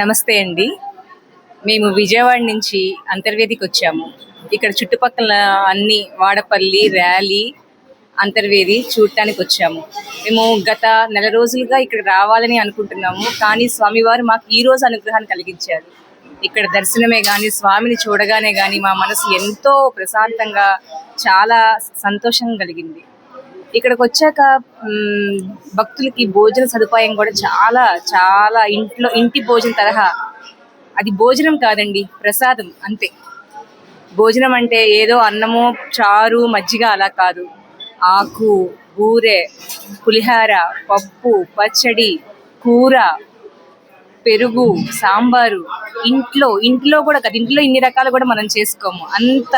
నమస్తే అండి. మేము విజయవాడ నుంచి అంతర్వేదికి వచ్చాము. ఇక్కడ చుట్టుపక్కల అన్ని వాడపల్లి ర్యాలీ అంతర్వేది చూడటానికి వచ్చాము. మేము గత నెల రోజులుగా ఇక్కడ రావాలని అనుకుంటున్నాము కానీ స్వామివారు మాకు ఈ రోజు అనుగ్రహాన్ని కలిగించారు. ఇక్కడ దర్శనమే కానీ స్వామిని చూడగానే కానీ మా మనసు ఎంతో ప్రశాంతంగా చాలా సంతోషం కలిగింది. ఇక్కడికి వచ్చాక భక్తులకి భోజన సదుపాయం కూడా చాలా చాలా ఇంట్లో ఇంటి భోజనం తరహా. అది భోజనం కాదండి ప్రసాదం అంతే. భోజనం అంటే ఏదో అన్నము చారు మజ్జిగ అలా కాదు. ఆకు బూరె పులిహార పప్పు పచ్చడి కూర పెరుగు సాంబారు. ఇంట్లో ఇంట్లో కూడా కాదు ఇంట్లో ఇన్ని రకాలు కూడా మనం చేసుకోము. అంత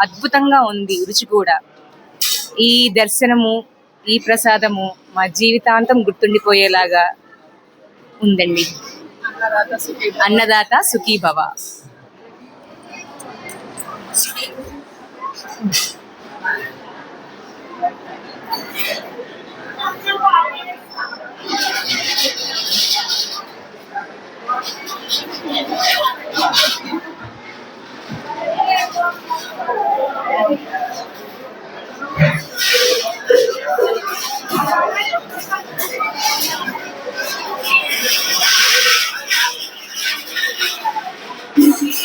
అద్భుతంగా ఉంది రుచి కూడా. ఈ దర్శనము ఈ ప్రసాదము మా జీవితాంతం గుర్తుండిపోయేలాగా ఉందండి. అన్నదాత సుఖీభవ Thank